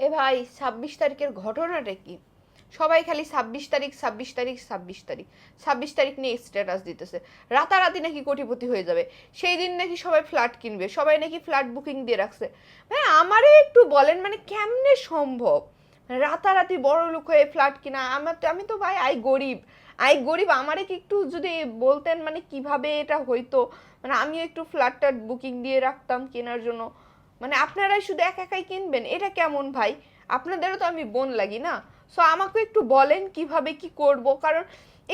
এ ভাই, ছাব্বিশ তারিখের ঘটনাটা কি? সবাই খালি ছাব্বিশ তারিখ ছাব্বিশ তারিখ ছাব্বিশ তারিখ ছাব্বিশ তারিখ নিয়ে স্ট্যাটাস দিতেছে। রাতারাতি নাকি কোটিপতি হয়ে যাবে। সেই দিন নাকি সবাই ফ্ল্যাট কিনবে, সবাই নাকি ফ্ল্যাট বুকিং দিয়ে রাখছে। মানে আমারই একটু বলেন মানে কেমনে সম্ভব? রাতারাতি বড় লোক হয়ে ফ্ল্যাট কিনা, আমার তো, আমি তো ভাই, আই গরিব। আই গরিব, আমারে কি একটু যদি বলতেন মানে কীভাবে এটা হইতো? মানে আমিও একটু ফ্ল্যাটটা বুকিং দিয়ে রাখতাম কেনার জন্য। মানে আপনারাই শুধু এক একাই কিনবেন? এটা কেমন ভাই? আপনাদেরও তো আমি বোন লাগি না? সো আমাকে একটু বলেন কীভাবে কি করব? কারণ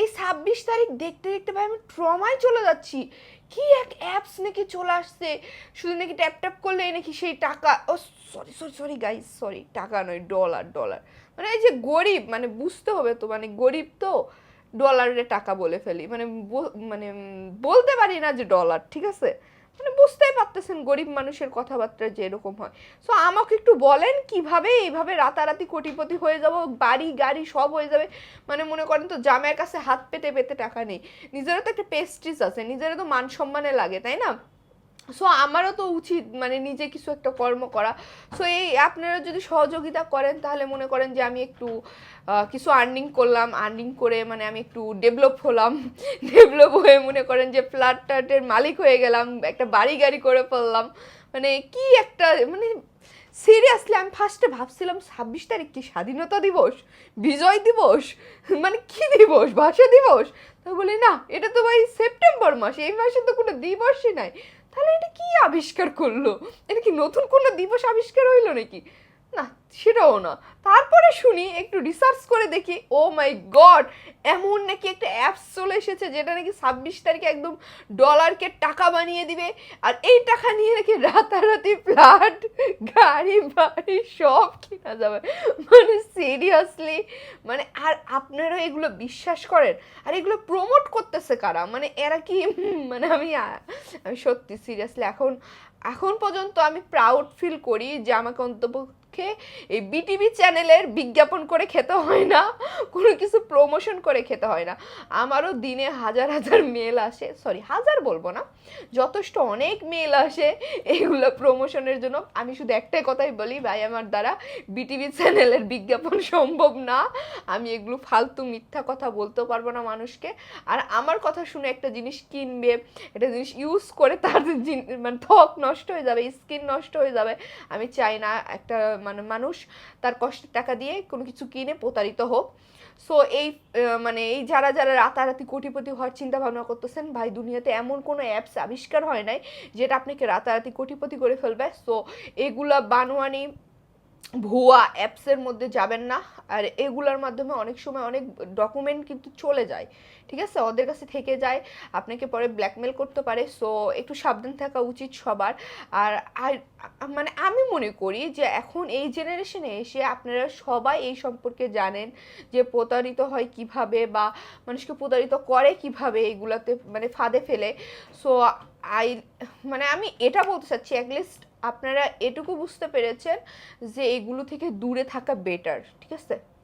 এই ছাব্বিশ তারিখ দেখতে দেখতে ভাই আমি ট্রমায় চলে যাচ্ছি। কি এক অ্যাপস নাকি চলে আসছে? শুধু নাকি ট্যাপ ট্যাপ করলে নাকি সেই টাকা ও sorry sorry sorry guys sorry টাকা নয় ডলার ডলার মানে এই যে গরিব মানে বুঝতে হবে তো মানে গরিব তো ডলারে টাকা বলে ফেলি। মানে মানে বলতে পারি না যে ডলার ঠিক আছে? মানে বুঝতেই পারতেছেন গরিব মানুষের কথাবার্তা যে এরকম হয়। সো আমাকে একটু বলেন কীভাবে এইভাবে রাতারাতি কোটিপতি হয়ে যাব, বাড়ি, গাড়ি সব হয়ে যাবে। মানে মনে করেন তো, জামাইয়ের কাছে হাত পেতে পেতে টাকা নেই। নিজেরও তো একটা পেস্টিস আছে, নিজেরও তো মান সম্মানে লাগে, তাই না? সো আমারও তো উচিত মানে নিজে কিছু একটা কর্ম করা। সো এই আপনারা যদি সহযোগিতা করেন, তাহলে মনে করেন যে আমি একটু কিছু আর্নিং করলাম আর্নিং করে মানে আমি একটু ডেভেলপ হলাম। ডেভেলপ হয়ে মনে করেন যে ফ্ল্যাট টাটের মালিক হয়ে গেলাম, একটা বাড়ি গাড়ি করে ফেললাম। মানে কি একটা মানে সিরিয়াসলি আমি ফার্স্টে ভাবছিলাম, ছাব্বিশ তারিখ কি স্বাধীনতা দিবস? বিজয় দিবস? মানে কি দিবস? ভাষা দিবস? তো বলি, না, এটা তো ভাই সেপ্টেম্বর মাস, এই মাসে তো কোনো দিবসই নাই। তাহলে এটা কি আবিষ্কার করল? এটা কি নতুন কোনো দিবস আবিষ্কার হইল নাকি? না সেটাও না। তারপরে শুনি, একটু রিসার্চ করে দেখি ও মাই গড এমন নাকি একটা অ্যাপস চলে এসেছে যেটা নাকি ছাব্বিশ তারিখে একদম ডলারকে টাকা বানিয়ে দিবে, আর এই টাকা নিয়ে নাকি রাতারাতি ফ্ল্যাট গাড়ি, বাড়ি সব কেনা যাবে। মানে সিরিয়াসলি মানে আর আপনারা এগুলো বিশ্বাস করেন? আর এগুলো প্রমোট করতেছে কারা? মানে এরা কি মানে আমি আমি সত্যি সিরিয়াসলি এখন এখন পর্যন্ত আমি প্রাউড ফিল করি যে আমাকে অন্তপক্ষে এই বিটিভি চ্যানেলের বিজ্ঞাপন করে খেতে হয় না, কোনো কিছু প্রমোশন করে খেতে হয় না। আমারও দিনে হাজার হাজার মেল আসে সরি হাজার বলব না, যথেষ্ট অনেক মেল আসে এগুলো প্রমোশনের জন্য। আমি শুধু একটাই কথাই বলি, ভাই, আমার দ্বারা বিটিভি চ্যানেলের বিজ্ঞাপন সম্ভব না। আমি এগুলো ফালতু মিথ্যা কথা বলতেও পারব না মানুষকে। আর আমার কথা শুনে একটা জিনিস কিনবে, একটা জিনিস ইউজ করে তার মানে ত্বক নষ্ট হয়ে যাবে স্কিন নষ্ট হয়ে যাবে। আমি চাই না একটা মানে মানুষ তার কষ্টের টাকা দিয়ে কোনো কিছু কিনে প্রতারিত হোক। সো এই মানে এই যারা যারা রাতারাতি কোটিপতি হওয়ার চিন্তা ভাবনা করতেছেন, ভাই, দুনিয়াতে এমন কোনো অ্যাপস আবিষ্কার হয় নাই যেটা আপনাকে রাতারাতি কোটিপতি করে ফেলবে। সো এগুলা বানোয়ানি ভুয়া অ্যাপসের মধ্যে যাবেন না। আর এগুলোর মাধ্যমে অনেক সময় অনেক ডকুমেন্ট কিন্তু চলে যায়। ঠিক আছে? ওদের কাছে থেকে যায়। আপনাকে পরে ব্ল্যাকমেল করতে পারে। সো একটু সাবধান থাকা উচিত সবার। আর আর মানে আমি মনে করি যে এখন এই জেনারেশনে এসে আপনারা সবাই এই সম্পর্কে জানেন যে প্রতারিত হয় কীভাবে বা মানুষকে প্রতারিত করে কীভাবে এইগুলাতে মানে ফাঁদে ফেলে। সো আই মানে আমি এটা বলতে চাচ্ছি অ্যাটলিস্ট আপনারা এটুকু বুঝতে পেরেছেন যে এগুলো থেকে দূরে থাকা বেটার ঠিক আছে?